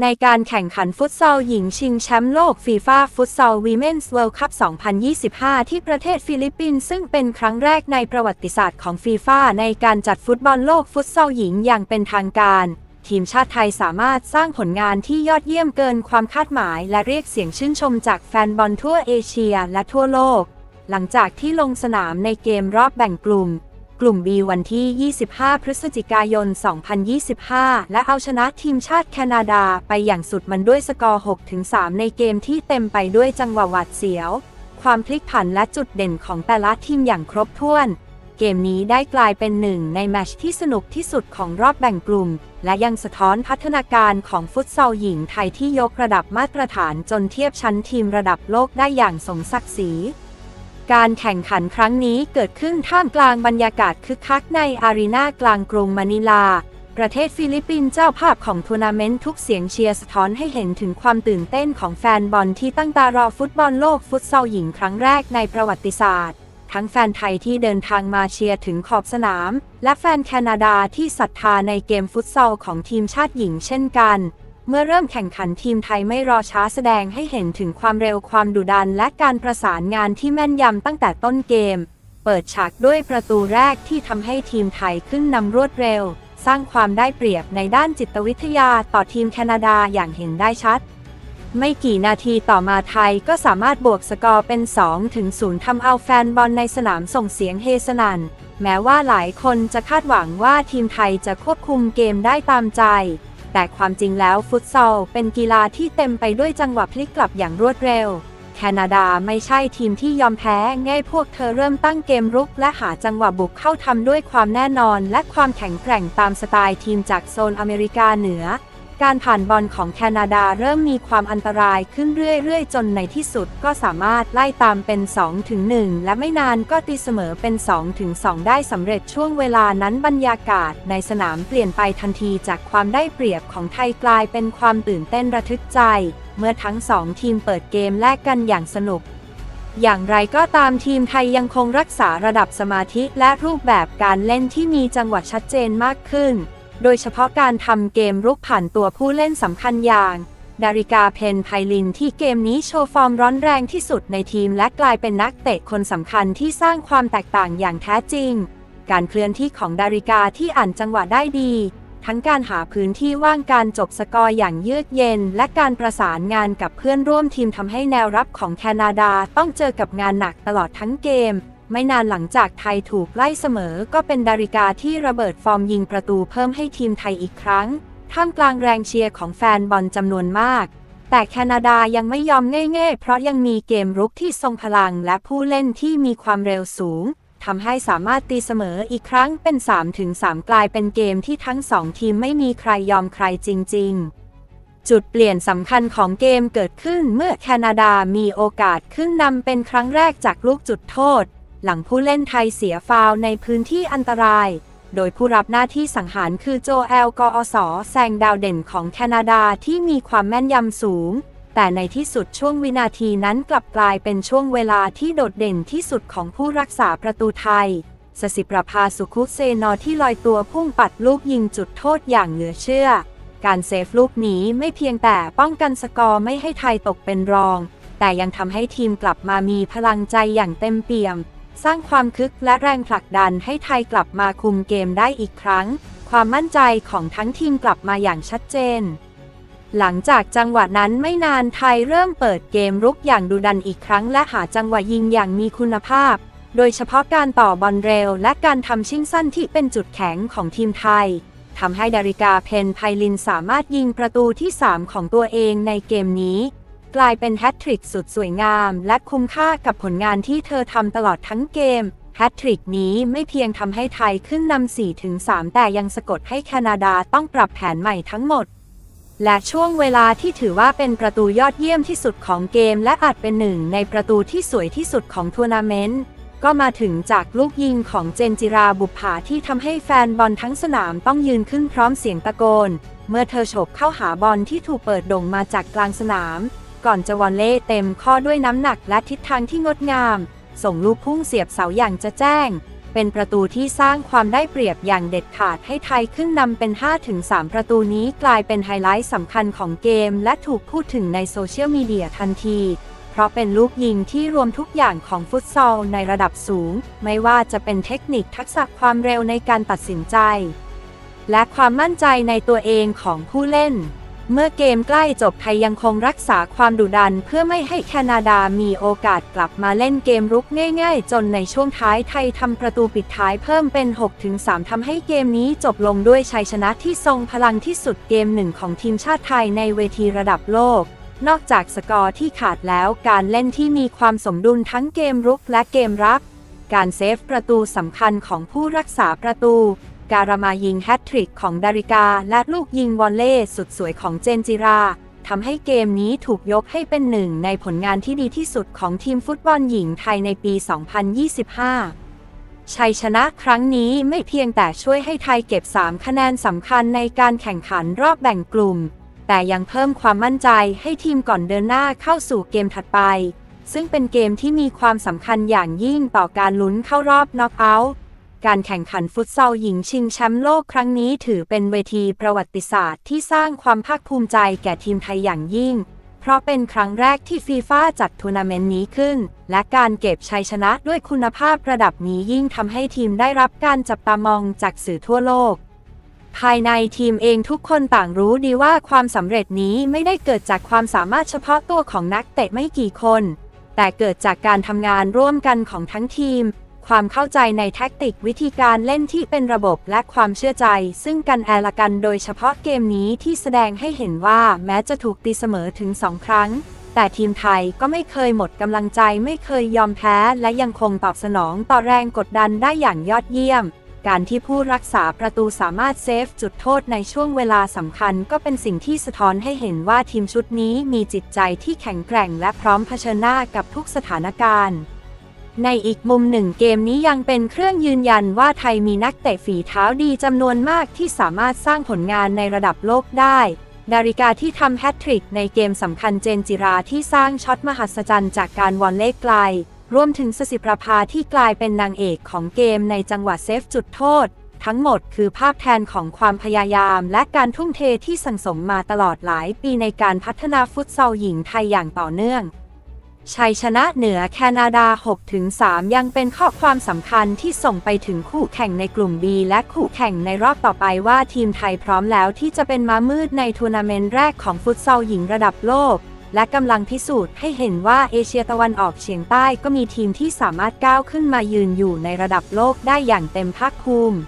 ในการแข่งขันฟุตซอลหญิงชิงแชมป์โลกฟีฟ่าฟุตซอลวีเมนส์เวิลด์คัพ 2025 ที่ประเทศฟิลิปปินส์ซึ่งเป็นครั้งแรกในประวัติศาสตร์ของฟีฟ่าในการจัดฟุตบอลโลกฟุตซอลหญิงอย่างเป็นทางการ ทีมชาติไทยสามารถสร้างผลงานที่ยอดเยี่ยมเกินความคาดหมาย และเรียกเสียงชื่นชมจากแฟนบอลทั่วเอเชียและทั่วโลก หลังจากที่ลงสนามในเกมรอบแบ่งกลุ่ม กลุ่ม B วันที่ 25 พฤศจิกายน 2025 และเอาชนะทีมชาติแคนาดาไปอย่างสุดมันด้วยสกอร์ 6-3 ในเกมที่เต็มไปด้วยจังหวะหวาดเสียว ความพลิกผันและจุดเด่นของแต่ละทีมอย่างครบถ้วน เกมนี้ได้กลายเป็นหนึ่งในแมชที่สนุกที่สุดของรอบแบ่งกลุ่ม และยังสะท้อนพัฒนาการของฟุตซอลหญิงไทยที่ยกระดับมาตรฐานจนเทียบชั้นทีมระดับโลกได้อย่างสมศักดิ์ศรี การแข่งขันครั้งนี้เกิดขึ้นท่ามกลางบรรยากาศคึกคักในอารีนากลางกรุงมะนิลา ประเทศฟิลิปปินส์เจ้าภาพของทัวร์นาเมนต์ทุกเสียงเชียร์สะท้อนให้เห็นถึงความตื่นเต้นของแฟนบอลที่ตั้งตารอฟุตบอลโลกฟุตซอลหญิงครั้งแรกในประวัติศาสตร์ ทั้งแฟนไทยที่เดินทางมาเชียร์ถึงขอบสนาม และแฟนแคนาดาที่ศรัทธาในเกมฟุตซอลของทีมชาติหญิงเช่นกัน เมื่อเริ่มแข่งขันทีมไทยไม่รอช้าแสดงให้เห็นถึงความเร็วความดุดัน และการประสานงานที่แม่นยำตั้งแต่ต้นเกม เปิดฉากด้วยประตูแรกที่ทำให้ทีมไทยขึ้นนำรวดเร็ว สร้างความได้เปรียบในด้านจิตวิทยาต่อทีมแคนาดาอย่างเห็นได้ชัด ไม่กี่นาทีต่อมาไทยก็สามารถบวกสกอร์เป็น 2 ถึง 0ทำเอาแฟนบอลในสนามส่งเสียงเฮสนันแม้ว่าหลายคนจะคาดหวังว่าทีมไทยจะควบคุมเกมได้ตามใจ แต่ความจริงแล้วฟุตซอลเป็นกีฬาที่เต็มไปด้วยจังหวะพลิกกลับอย่างรวดเร็ว แคนาดาไม่ใช่ทีมที่ยอมแพ้ง่ายพวกเธอเริ่มตั้งเกมรุกและหาจังหวะบุกเข้าทำด้วยความแน่นอน และความแข็งแกร่งตามสไตล์ทีมจากโซนอเมริกาเหนือ การผ่านบอลของแคนาดาเริ่มมีความอันตรายขึ้นเรื่อยๆ จนในที่สุดก็สามารถไล่ตามเป็น 2-1 และไม่นานก็ตีเสมอเป็น 2-2 ได้สำเร็จช่วงเวลานั้นบรรยากาศในสนามเปลี่ยนไปทันทีจากความได้เปรียบของไทยกลายเป็นความตื่นเต้นระทึกใจ เมื่อทั้งสองทีมเปิดเกมแลกกันอย่างสนุกอย่างไรก็ตามทีมไทยยังคงรักษาระดับสมาธิและรูปแบบการเล่นที่มีจังหวะชัดเจนมากขึ้น โดยเฉพาะการทำเกมรุกผ่านตัวผู้เล่นสำคัญอย่างดาริกาเพนไพลินที่เกมนี้โชว์ฟอร์มร้อนแรงที่สุดในทีมและกลายเป็นนักเตะคนสำคัญที่สร้างความแตกต่างอย่างแท้จริง การเคลื่อนที่ของดาริกาที่อ่านจังหวะได้ดี ทั้งการหาพื้นที่ว่างการจบสกอร์อย่างเยือกเย็น และการประสานงานกับเพื่อนร่วมทีมทำให้แนวรับของแคนาดาต้องเจอกับงานหนักตลอดทั้งเกม ไม่นานหลังจากไทยถูกไล่เสมอก็เป็นดาริกาที่ระเบิดฟอร์มยิงประตูเพิ่มให้ทีมไทยอีกครั้ง ท่ามกลางแรงเชียร์ของแฟนบอลจำนวนมาก แต่แคนาดายังไม่ยอมง่ายๆ เพราะยังมีเกมรุกที่ทรงพลังและผู้เล่นที่มีความเร็วสูงทำให้สามารถตีเสมออีกครั้งเป็น3-3กลายเป็นเกมที่ทั้งสองทีมไม่มีใครยอมใครจริง ๆจุดเปลี่ยนสำคัญของเกมเกิดขึ้นเมื่อแคนาดามีโอกาสขึ้นนำเป็นครั้งแรกจากลูกจุดโทษ หลังผู้เล่นไทยเสียฟาวในพื้นที่อันตราย โดยผู้รับหน้าที่สังหารคือโจเอลกออสแซงดาวเด่นของแคนาดาที่มีความแม่นยำสูง แต่ในที่สุดช่วงวินาทีนั้นกลับกลายเป็นช่วงเวลาที่โดดเด่นที่สุดของผู้รักษาประตูไทยสสิประภาสุคุเซนอที่ลอยตัวพุ่งปัดลูกยิงจุดโทษอย่างเหลือเชื่อ การเซฟลูกนี้ไม่เพียงแต่ป้องกันสกอร์ไม่ให้ไทยตกเป็นรอง แต่ยังทำให้ทีมกลับมามีพลังใจอย่างเต็มเปี่ยม สร้างความคึกและแรงผลักดันให้ไทยกลับมาคุมเกมได้อีกครั้ง ความมั่นใจของทั้งทีมกลับมาอย่างชัดเจน หลังจากจังหวะนั้นไม่นานไทยเริ่มเปิดเกมรุกอย่างดุดันอีกครั้ง และหาจังหวะยิงอย่างมีคุณภาพ โดยเฉพาะการต่อบอลเร็ว และการทำชิงสั้นที่เป็นจุดแข็งของทีมไทยทำให้ดาริกาเพนไพลินสามารถยิงประตูที่ 3 ของตัวเองในเกมนี้ กลายเป็นแฮตทริกสุดสวยงาม และคุ้มค่ากับผลงานที่เธอทำตลอดทั้งเกม แฮตทริกนี้ไม่เพียงทำให้ไทยขึ้นนำ4ถึง3แต่ยังสะกดให้แคนาดาต้องปรับแผนใหม่ทั้งหมด และช่วงเวลาที่ถือว่าเป็นประตูยอดเยี่ยมที่สุดของเกม และอาจเป็นหนึ่งในประตูที่สวยที่สุดของทัวร์นาเมนต์ก็มาถึงจากลูกยิงของเจนจิราบุปผาที่ทำให้แฟนบอลทั้งสนามต้องยืนขึ้นพร้อมเสียงตะโกน เมื่อเธอโฉบเข้าหาบอลที่ถูกเปิดโด่งมาจากกลางสนาม ก่อนจะวอลเล่เต็มข้อด้วยน้ำหนักและทิศทางที่งดงาม ส่งลูกพุ่งเสียบเสาอย่างจะแจ้ง เป็นประตูที่สร้างความได้เปรียบอย่างเด็ดขาดให้ไทยขึ้นนำเป็น 5-3 ประตูนี้กลายเป็นไฮไลท์สำคัญของเกม และถูกพูดถึงในโซเชียลมีเดียทันทีเพราะเป็นลูกยิงที่รวมทุกอย่างของฟุตซอลในระดับสูง ไม่ว่าจะเป็นเทคนิคทักษะความเร็วในการตัดสินใจ และความมั่นใจในตัวเองของผู้เล่น เมื่อเกมใกล้จบไทยยังคงรักษาความดุดันเพื่อไม่ให้แคนาดามีโอกาสกลับมาเล่นเกมรุกง่าย ๆ จนในช่วงท้ายไทยทำประตูปิดท้ายเพิ่มเป็น 6-3 ทำให้เกมนี้จบลงด้วยชัยชนะที่ทรงพลังที่สุดเกมหนึ่งของทีมชาติไทยในเวทีระดับโลก นอกจากสกอร์ที่ขาดแล้วการเล่นที่มีความสมดุลทั้งเกมรุกและเกมรับ การเซฟประตูสำคัญของผู้รักษาประตู การามายิงแฮตทริกของดาริกา และลูกยิงวอลเล่สุดสวยของเจนจิราทำให้เกมนี้ถูกยกให้เป็นหนึ่งในผลงานที่ดีที่สุดของทีมฟุตบอลหญิงไทยในปี 2025 ชัยชนะครั้งนี้ไม่เพียงแต่ช่วยให้ไทยเก็บ 3 คะแนนสำคัญในการแข่งขันรอบแบ่งกลุ่ม แต่ยังเพิ่มความมั่นใจให้ทีมก่อนเดินหน้าเข้าสู่เกมถัดไป ซึ่งเป็นเกมที่มีความสำคัญอย่างยิ่งต่อการลุ้นเข้ารอบน็อกเอาท์ การแข่งขันฟุตซอลหญิงชิงแชมป์โลกครั้งนี้ถือเป็นเวทีประวัติศาสตร์ที่สร้างความภาคภูมิใจแก่ทีมไทยอย่างยิ่ง เพราะเป็นครั้งแรกที่ฟีฟ่าจัดทัวร์นาเมนต์นี้ขึ้น และการเก็บชัยชนะด้วยคุณภาพระดับนี้ยิ่งทำให้ทีมได้รับการจับตามองจากสื่อทั่วโลก ภายในทีมเองทุกคนต่างรู้ดีว่าความสำเร็จนี้ไม่ได้เกิดจากความสามารถเฉพาะตัวของนักเตะไม่กี่คน แต่เกิดจากการทำงานร่วมกันของทั้งทีม ความเข้าใจในแท็กติกวิธีการเล่นที่เป็นระบบและความเชื่อใจ ซึ่งกันแอละกันโดยเฉพาะเกมนี้ที่แสดงให้เห็นว่าแม้จะถูกตีเสมอถึง2ครั้ง แต่ทีมไทยก็ไม่เคยหมดกำลังใจไม่เคยยอมแพ้ และยังคงตอบสนองต่อแรงกดดันได้อย่างยอดเยี่ยม การที่ผู้รักษาประตูสามารถเซฟจุดโทษในช่วงเวลาสำคัญ ก็เป็นสิ่งที่สะท้อนให้เห็นว่าทีมชุดนี้มีจิตใจที่แข็งแกร่ง และพร้อมเผชิญหน้ากับทุกสถานการณ์ ในอีกมุมหนึ่งเกมนี้ยังเป็นเครื่องยืนยันว่าไทยมีนักเตะฝีเท้าดีจำนวนมากที่สามารถสร้างผลงานในระดับโลกได้ดาริกาที่ทำแฮตทริกในเกมสำคัญเจนจิราที่สร้างช็อตมหัศจรรย์จากการวอลเล่ไกล รวมถึงสสิประภาที่กลายเป็นนางเอกของเกมในจังหวะเซฟจุดโทษ ทั้งหมดคือภาพแทนของความพยายามและการทุ่มเทที่สังสมมาตลอดหลายปีในการพัฒนาฟุตซอลหญิงไทยอย่างต่อเนื่อง ชัยชนะเหนือแคนาดา 6-3 ยังเป็นข้อความสำคัญที่ส่งไปถึงคู่แข่งในกลุ่ม B และคู่แข่งในรอบต่อไปว่าทีมไทยพร้อมแล้วที่จะเป็นม้ามืดในทัวร์นาเมนต์แรกของฟุตซอลหญิงระดับโลก และกำลังพิสูจน์ให้เห็นว่าเอเชียตะวันออกเฉียงใต้ก็มีทีมที่สามารถก้าวขึ้นมายืนอยู่ในระดับโลกได้อย่างเต็มภาคภูมิ